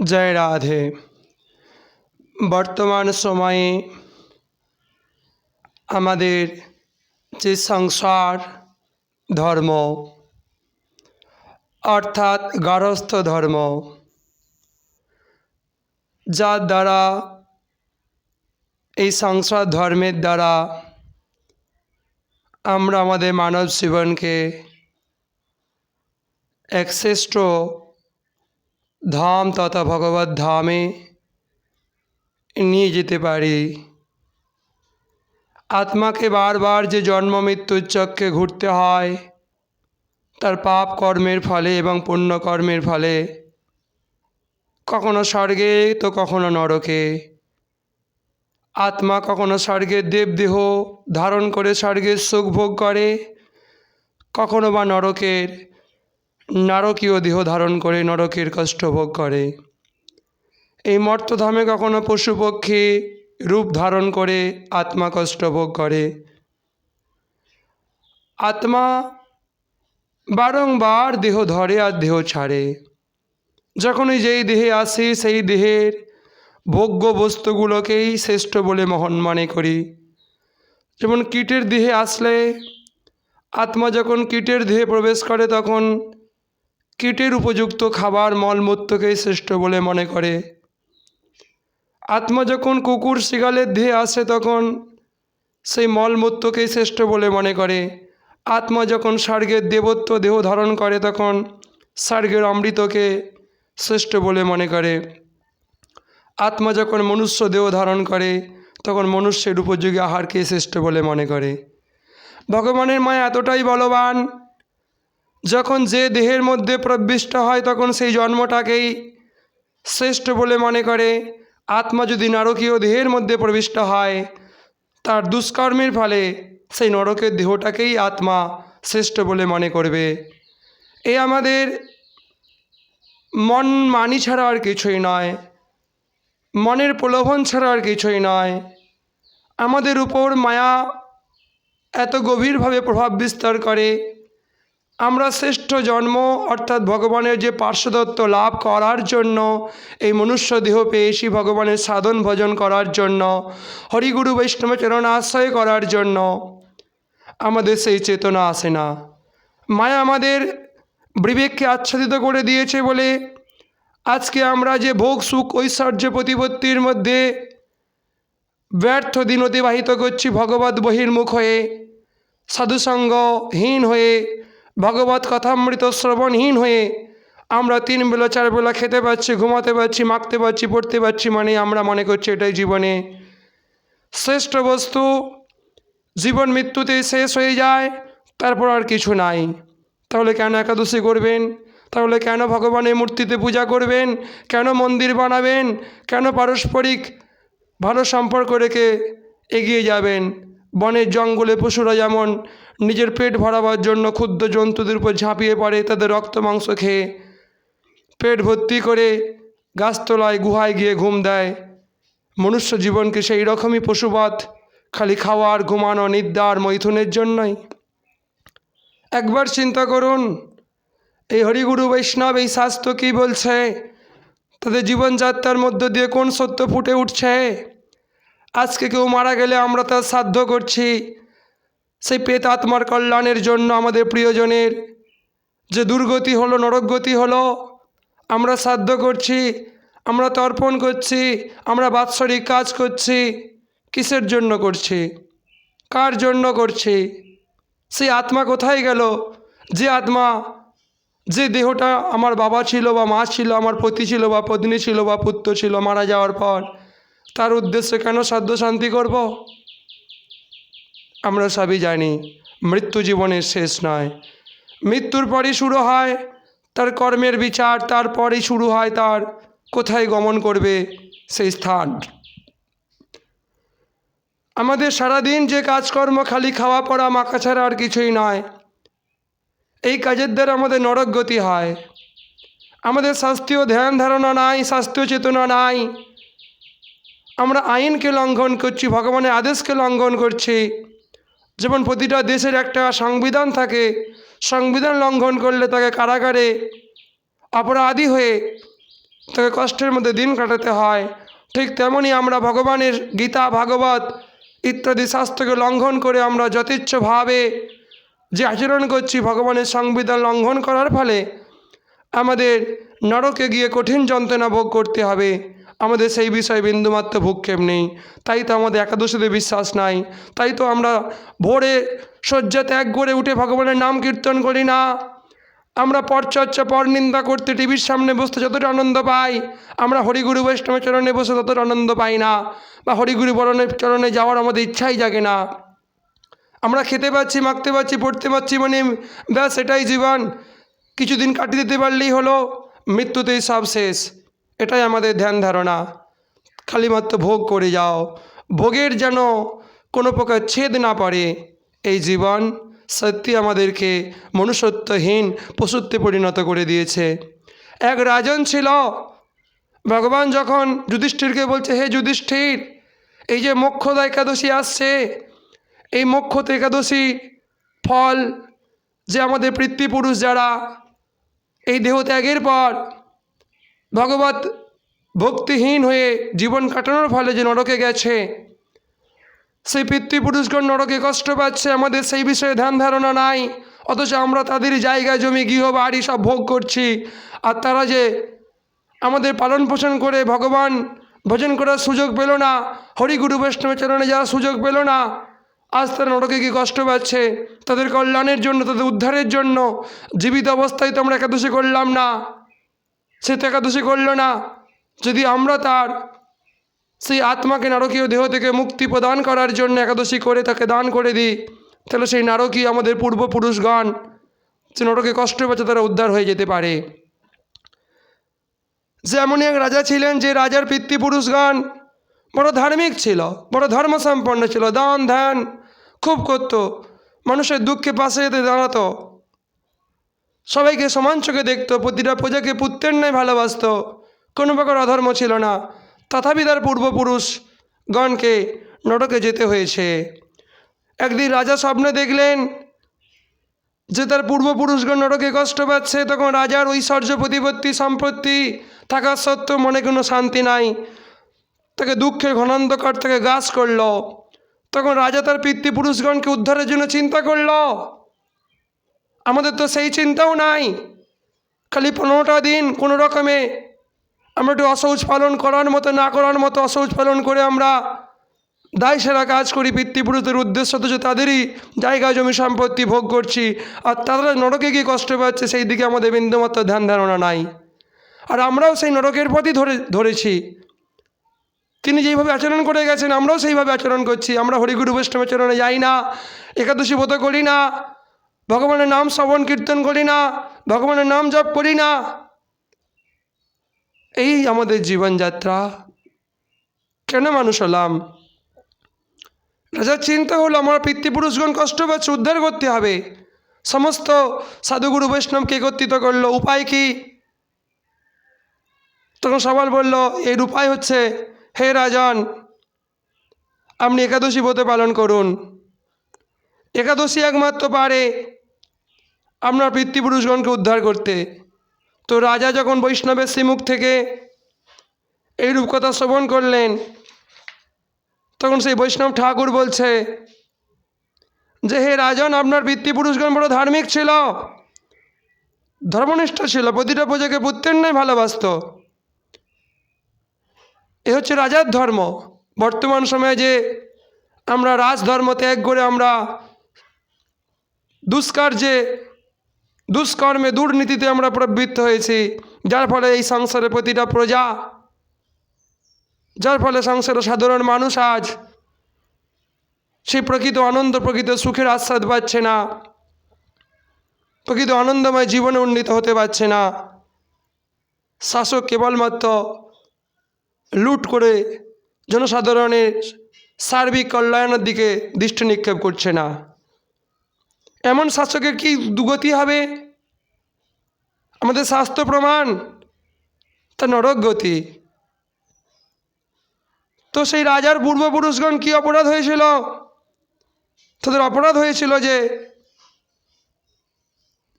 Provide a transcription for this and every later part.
জয় রাধে। বর্তমান সময়ে আমাদের যে সংসার, ধর্ম, অর্থাৎ গারস্থ ধর্ম, যার দ্বারা এই সংসার ধর্মের দ্বারা আমরা আমাদের মানব জীবনকে এক শ্রেষ্ঠ ধাম তথা ভগবত ধামে নিয়ে যেতে পারি। আত্মাকে বারবার যে জন্ম মৃত্যুর চক্রে ঘুরতে হয়, তার পাপ কর্মের ফলে এবং পুণ্য কর্মের ফলে, কখনো স্বর্গে তো কখনো নরকে। আত্মা কখনো স্বর্গের দেবদেহ ধারণ করে স্বর্গের সুখ ভোগ করে, কখনো বা নরকের নারকীয় দেহ ধারণ করে নরকের কষ্ট ভোগ করে। এই মর্তধামে কখনো পশুপক্ষী রূপ ধারণ করে আত্মা কষ্ট ভোগ করে। আত্মা বারংবার দেহ ধরে আর দেহ ছাড়ে। যখনই যেই দেহে আসি, সেই দেহের ভোগ্য বস্তুগুলোকেই শ্রেষ্ঠ বলে মহন মনে করি। যেমন কীটের দেহে আসলে আত্মা যখন কীটের দেহে প্রবেশ করে, তখন কীটের উপযুক্ত খাবার মলমূত্রকেই শ্রেষ্ঠ বলে মনে করে। আত্মা যখন কুকুর শিগালের দেহে আসে তখন সেই মলমূত্রকেই শ্রেষ্ঠ বলে মনে করে। আত্মা যখন স্বর্গের দেবত্ব দেহ ধারণ করে তখন স্বর্গের অমৃতকে শ্রেষ্ঠ বলে মনে করে। আত্মা যখন মনুষ্য দেহ ধারণ করে তখন মনুষ্যের উপযোগী আহারকে শ্রেষ্ঠ বলে মনে করে। ভগবানের মায়া এতটাই বলবান যখন যে দেহের মধ্যে প্রবিষ্ট হয় তখন সেই জন্মটাকেই শ্রেষ্ঠ বলে মনে করে। আত্মা যদি নারকীয় দেহের মধ্যে প্রবিষ্ট হয়, তার দুষ্কর্মের ফলে সেই নরকের দেহটাকেই আত্মা শ্রেষ্ঠ বলে মনে করবে। এ আমাদের মন মানি ছাড়া আর কিছুই নয়, মনের প্রলোভন ছাড়া আর কিছুই নয়। আমাদের উপর মায়া এত গভীরভাবে প্রভাব বিস্তার করে আমরা শ্রেষ্ঠ জন্ম, অর্থাৎ ভগবানের যে পার্শ্বদত্ত লাভ করার জন্য, এই মনুষ্য দেহ পেয়েছি ভগবানের সাধন ভজন করার জন্য, হরিগুরু বৈষ্ণব চরণ আশ্রয় করার জন্য। আমাদের সেই চেতনা আসে না। মায়া আমাদের বিবেককে আচ্ছাদিত করে দিয়েছে বলে আজকে আমরা যে ভোগ, সুখ, ঐশ্বর্য প্রতিপত্তির মধ্যে ব্যর্থ দিন অতিবাহিত করছি ভগবত বহির্মুখ হয়ে, সাধুসঙ্গহীন হয়ে ভগবত কথামৃত শ্রবণহীন হয়ে আমরা তিন বেলা, চার বেলা খেতে পাচ্ছি, ঘুমাতে পারছি মাখতে পারছি পড়তে পারছি মানে আমরা মনে করছি এটাই জীবনে। শ্রেষ্ঠ বস্তু, জীবন মৃত্যুতে শেষ হয়ে যায়, তারপর আর কিছু নাই। তাহলে কেন একাদশী করবেন? তাহলে কেন ভগবানের মূর্তিতে পূজা করবেন? কেন মন্দির বানাবেন? কেন পারস্পরিক ভালো সম্পর্ক রেখে এগিয়ে যাবেন? বনের জঙ্গলে পশুরা যেমন নিজের পেট ভরাবার জন্য ক্ষুদ্র জন্তুদের উপর ঝাঁপিয়ে পড়ে, তাদের রক্ত, মাংস খেয়ে পেট ভর্তি করে গাছতলায়, গুহায় গিয়ে ঘুম দেয়। মনুষ্য জীবনকে সেই রকমই পশুবধ খালি খাওয়ার ঘুমানো নিদ্রার মৈথুনের জন্যই। একবার চিন্তা করুন, এই হরিগুরু বৈষ্ণব এই শাস্ত্র কী বলছে? তাদের জীবনযাত্রার মধ্য দিয়ে কোন সত্য ফুটে উঠছে? আজকে কেউ মারা গেলে আমরা তার সাধ্য করছি। সেই পেত আত্মার কল্যাণের জন্য আমাদের প্রিয়জনের যে দুর্গতি হলো, নরকগতি হলো, আমরা সাধ্য করছি, আমরা তর্পণ করছি, আমরা বাৎসরিক কাজ করছি। কিসের জন্য করছি? কার জন্য করছি? সেই আত্মা কোথায় গেল? যে আত্মা, যে দেহটা আমার বাবা ছিল বা মা ছিল, আমার পতি ছিল বা পত্নী ছিল বা পুত্র ছিল, মারা যাওয়ার পর তার উদ্দেশ্যে কেন সাধ্য শান্তি করব? আমরা সবই জানি, মৃত্যু জীবনের শেষ নয়। মৃত্যুর পরই শুরু হয়, তার কর্মের বিচার তারপরেই শুরু হয় তার কোথায় গমন করবে সেই স্থান। আমাদের সারাদিন যে কাজকর্ম খালি খাওয়া পড়া মাখা ছাড়া আর কিছুই নয়। এই কাজের দ্বারা আমাদের নরক গতি হয়। আমাদের শাস্ত্রীয় ধ্যান ধারণা নাই শাস্ত্রীয় চেতনা নাই। আমরা আইনকে লঙ্ঘন করছি, ভগবানের আদেশকে লঙ্ঘন করছি। যেমন প্রতিটা দেশের একটা সংবিধান থাকে, সংবিধান লঙ্ঘন করলে তাকে কারাগারে অপরাধী হয়ে তাকে কষ্টের মধ্যে দিন কাটাতে হয়। ঠিক তেমনই আমরা ভগবানের গীতা, ভাগবত ইত্যাদি শাস্ত্রকে লঙ্ঘন করে আমরা যথেচ্ছভাবে যে আচরণ করছি, ভগবানের সংবিধান লঙ্ঘন করার ফলে আমাদের নরকে গিয়ে কঠিন যন্ত্রণা ভোগ করতে হবে। আমাদের সেই বিষয়ে বিন্দুমাত্র ভূক্ষেপ নেই। তাই তো আমাদের একাদশীতে বিশ্বাস নাই। তাই তো আমরা ভোরে শয্যা ত্যাগ করে উঠে ভগবানের নাম কীর্তন করি না। আমরা পরচর্চা পর নিন্দা করতে টিভির সামনে বসতে যতটা আনন্দ পাই, আমরা হরিগুরু বৈষ্ণবের চরণে বসে ততটা আনন্দ পাই না বা হরিগুরু বরণের চরণে যাওয়ার আমাদের ইচ্ছাই জাগে না। আমরা খেতে পাচ্ছি, মাখতে পাচ্ছি, পড়তে পাচ্ছি মানে ব্যাস এটাই জীবন। কিছুদিন কাটিয়ে দিতে পারলেই হলো, মৃত্যুতেই সব শেষ। এটাই আমাদের ধ্যান ধারণা। খালি মাত্র ভোগ করে যাও। ভোগের যেন কোনো প্রকার ছেদ না পড়ে, এই জীবন সত্যি আমাদেরকে মনুষ্যত্বহীন পশুত্বে পরিণত করে দিয়েছে। এক রাজন ছিল, ভগবান যখন যুধিষ্ঠিরকে বলছে, হে যুধিষ্ঠির, এই যে মোক্ষদা একাদশী আসছে, এই মোক্ষত একাদশী ফল যে আমাদের পিতৃপুরুষ যারা এই দেহ ত্যাগের পর ভগবত ভক্তিহীন হয়ে জীবন কাটানোর ফলে যে নরকে গেছে, সেই পিতৃপুরুষগণ নরকে কষ্ট পাচ্ছে, আমাদের সেই বিষয়ে ধ্যান ধারণা নাই, অথচ আমরা তাদের জায়গায় জমি, গৃহ, বাড়ি সব ভোগ করছি। আর তারা যে আমাদের পালন পোষণ করে, ভগবান ভজন করার সুযোগ পেল না, হরিগুরু বৈষ্ণবের চরণে যাওয়ার সুযোগ পেল না, আজ তারা নরকে কি কষ্ট পাচ্ছে। তাদের কল্যাণের জন্য, তাদের উদ্ধারের জন্য জীবিত অবস্থায় তো আমরা একাদশী করলাম না। সে তো একাদশী করল না। যদি আমরা তার সেই আত্মাকে নারকীয় দেহ থেকে মুক্তি প্রদান করার জন্য একাদশী করে তাকে দান করে দিই, তাহলে সেই নারকী আমাদের পূর্বপুরুষগণ যে নরকে কষ্ট পাচ্ছে তারা উদ্ধার হয়ে যেতে পারে। যে এমনই এক রাজা ছিলেন যে রাজার পিতৃপুরুষগণ বড় ধার্মিক ছিল, বড় ধর্মসম্পন্ন ছিল দান ধ্যান খুব করত, মানুষের দুঃখে পাশে যেতে দাঁড়াতো। সবাইকে সমান চোখে দেখতো, প্রতিটা প্রজাকে পুত্রের ন্যায় ভালোবাসতো। কোনো প্রকার অধর্ম ছিল না। তথাপি তার পূর্বপুরুষ গণকে নরকে যেতে হয়েছে। একদিন রাজা স্বপ্নে দেখলেন যে তার পূর্বপুরুষগণ নরকে কষ্ট পাচ্ছে। তখন রাজার ঐশ্বর্য প্রতিপত্তি সম্পত্তি থাকা সত্ত্বেও মনে কোনো শান্তি নাই। তাকে দুঃখের ঘনান্ধকার থেকে গাছ করল। তখন রাজা তার পিতৃপুরুষগণকে উদ্ধারের জন্য চিন্তা করল। আমাদের তো সেই চিন্তাও নাই। খালি পনেরোটা দিন কোনো রকমে আমরা একটু অসৌচ পালন করার মতো, না করার মতো অসৌচ পালন করে আমরা দায় সেরা কাজ করি। পিতৃপুরুষদের উদ্দেশ্য তো যে তাদেরই জায়গা, জমি, সম্পত্তি ভোগ করছি। আর তারা নরকে গিয়ে কষ্ট পাচ্ছে, সেই দিকে আমাদের বিন্দুমাত্র ধ্যান ধারণা নাই। আর আমরাও সেই নরকের পথই ধরে, ধরেছি। তিনি যেইভাবে আচরণ করে গেছেন, আমরাও সেইভাবে আচরণ করছি। আমরা হরিগুরু বৈষ্ণব আচরণে যাই না, একাদশী ব্রত করি না। ভগবানের নাম শ্রবণ কীর্তন করি না, ভগবানের নাম জপ করি না। এই আমাদের জীবনযাত্রা। কেন মানুষ হলাম? রাজার চিন্তা হলো, আমার পিতৃপুরুষগণ কষ্ট পাচ্ছে, উদ্ধার করতে হবে। সমস্ত সাধুগুরু বৈষ্ণবকে একত্রিত করল, উপায় কি? তখন সবাল বলল, এর উপায় হচ্ছে, হে রাজন, আপনি একাদশী ব্রত পালন করুন। একাদশী একমাত্র পারে আপনার পিতৃপুরুষগণকে উদ্ধার করতে। তো রাজা যখন বৈষ্ণবের শ্রীমুখ থেকে এই রূপকথা শ্রবণ করলেন, তখন সেই বৈষ্ণব ঠাকুর বলছে, যে হে রাজন, আপনার পিতৃপুরুষগণ বড় ধার্মিক ছিল, ধর্মনিষ্ঠ ছিল, প্রতিটা প্রজাকে পুত্রের নয় ভালোবাসত। এ হচ্ছে রাজার ধর্ম। বর্তমান সময়ে যে আমরা রাজধর্ম ত্যাগ করে আমরা দুষ্কার্যে দুষ্কর্মে দুর্নীতিতে আমরা প্রবৃত্ত হয়েছি, যার ফলে এই সংসারের প্রতিটা প্রজা, যার ফলে সংসারের সাধারণ মানুষ আজ সে প্রকৃত আনন্দ, প্রকৃত সুখের আস্বাদ পাচ্ছে না, প্রকৃত আনন্দময় জীবনে উন্নীত হতে পারছে না। শাসক কেবলমাত্র লুট করে জনসাধারণের সার্বিক কল্যাণের দিকে দৃষ্টি নিক্ষেপ করছে না। এমন শাসকের কি দুগতি হবে? আমাদের স্বাস্থ্য প্রমাণ তা নরক গতি। তো সেই রাজার পূর্বপুরুষগণ কি অপরাধ হয়েছিল? তাদের অপরাধ হয়েছিল যে,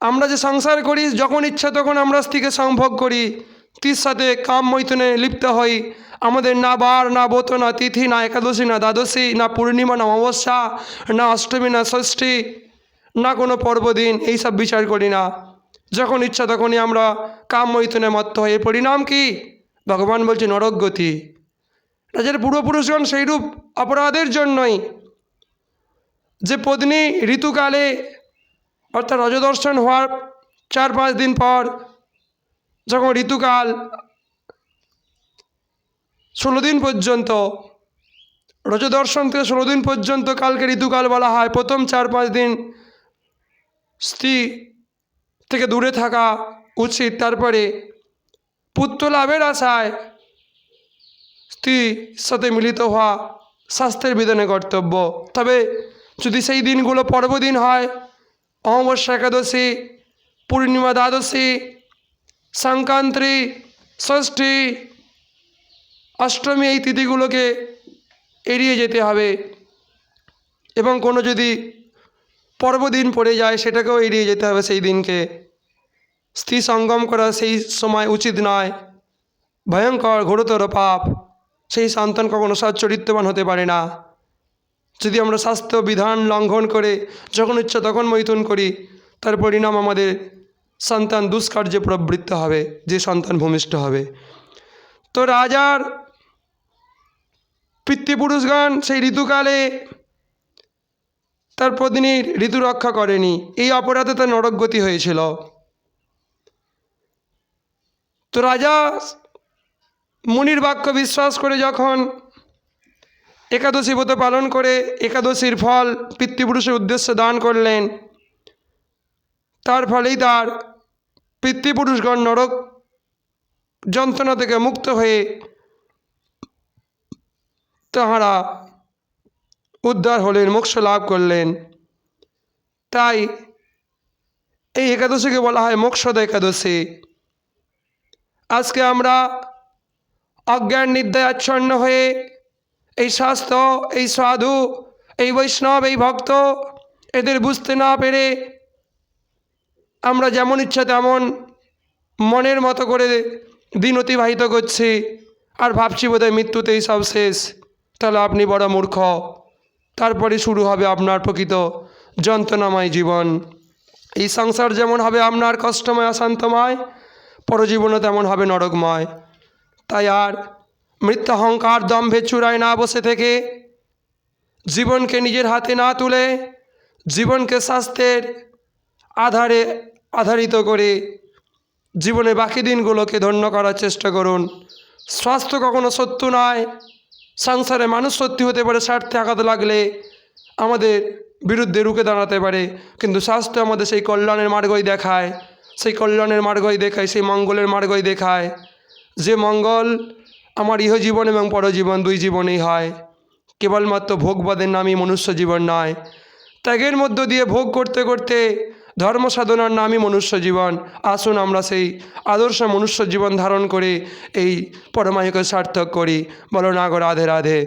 আমরা যে সংসার করি, যখন ইচ্ছা তখন আমরা স্ত্রীকে সংভোগ করি। স্ত্রীর সাথে কাম মৈথুনে লিপ্ত হই। আমাদের না বার, না ব্রত, না তিথি, না একাদশী, না দ্বাদশী, না পূর্ণিমা, না অমাবস্যা, না অষ্টমী, না ষষ্ঠী। না কোনো পর্বদিন এইসব বিচার করি না। যখন ইচ্ছা তখনই আমরা কাম মৈথুনে মত্ত হয়ে পরিণাম কি? ভগবান বলছে নরকগতি রাজার পূর্বপুরুষগণ সেইরূপ অপরাধের জন্যই যে পত্নী ঋতুকালে অর্থাৎ রজদর্শন হওয়ার চার পাঁচ দিন পর যখন ঋতুকাল ষোলো দিন পর্যন্ত, রজদর্শন থেকে ষোলো দিন পর্যন্ত কালকে ঋতুকাল বলা হয়, প্রথম চার পাঁচ দিন স্ত্রী থেকে দূরে থাকা উচিত। তারপরে পুত্র লাভের আশায় স্ত্রীর সাথে মিলিত হওয়া স্বাস্থ্যের বিধানে কর্তব্য। তবে যদি সেই দিনগুলো পর্বদিন হয়, অমাবস্যা একাদশী, পূর্ণিমা দ্বাদশী, সংক্রান্তি, ষষ্ঠী, অষ্টমী এই তিথিগুলোকে এড়িয়ে যেতে হবে। এবং কোনো যদি পর্বদিন পড়ে যায়, সেটাকেও এড়িয়ে যেতে হবে সেই দিনকে। স্ত্রী সঙ্গম করা সেই সময় উচিত নয়। ভয়ঙ্কর, ঘোরতর পাপ। সেই সন্তান কখনো সচ্চরিত্রবান হতে পারে না। যদি আমরা স্বাস্থ্য বিধান লঙ্ঘন করে যখন ইচ্ছা তখন মৈথুন করি, তার পরিণাম আমাদের সন্তান দুষ্কার্যে প্রবৃত্ত হবে, যে সন্তান ভূমিষ্ঠ হবে। তো রাজার পিতৃপুরুষগণ সেই ঋতুকালে তার পত্নীর ঋতু রক্ষা করেনি। এই অপরাধে তার নরকগতি হয়েছিল। তো রাজা মুনির বাক্য বিশ্বাস করে যখন একাদশী ব্রত পালন করে, একাদশীর ফল পিতৃপুরুষের উদ্দেশ্যে দান করলেন, তার ফলেই তার পিতৃপুরুষগণ নরক যন্ত্রণা থেকে মুক্ত হয়ে তাহারা উদ্ধার হলেন, মোক্ষ লাভ করলেন। তাই এই একাদশীকে বলা হয় মোক্ষদা একাদশী। আজকে আমরা অজ্ঞান, নিদ্রায় আচ্ছন্ন হয়ে এই স্বাস্থ্য এই সাধু, এই বৈষ্ণব, এই ভক্ত এদের বুঝতে না পেরে আমরা যেমন ইচ্ছা তেমন মনের মতো করে দিন অতিবাহিত করছি, আর ভাবছি বোধহয় মৃত্যুতেই সব শেষ। তাহলে আপনি বড় মূর্খ। তারপরে শুরু হবে আপনার প্রকৃত যন্ত্রণাময় জীবন। এই সংসার যেমন হবে আপনার কষ্টময়, অশান্তময়, পরজীবনও তেমন হবে নরকময়। তাই আর মৃত্যু অহংকার দম্ভে চূড়ায় না বসে থেকে জীবনকে নিজের হাতে না তুলে জীবনকে স্বাস্থ্যের আধারে আধারিত করে জীবনে বাকি দিনগুলোকে ধন্য করার চেষ্টা করুন। স্বাস্থ্য কখনো সত্য নয় সংসারে মানুষ সত্যি হতে পারে, স্বার্থে আঘাত লাগলে আমাদের বিরুদ্ধে রুখে দাঁড়াতে পারে। কিন্তু স্বাস্থ্য আমাদের সেই কল্যাণের মার্গই দেখায়, সেই কল্যাণের মার্গই দেখায়, সেই মঙ্গলের মার্গই দেখায়। যে মঙ্গল আমার ইহজীবন এবং পরজীবন দুই জীবনেই হয়। কেবলমাত্র ভোগবাদের নামই মনুষ্য জীবন নয়। ত্যাগের মধ্য দিয়ে ভোগ করতে করতে ধর্ম সাধনার নামই মনুষ্য জীবন। আসুন আমরা সেই আদর্শ মনুষ্য জীবন ধারণ করে এই পরমায়ুকে সার্থক করি। বলো নাগর রাধে রাধে।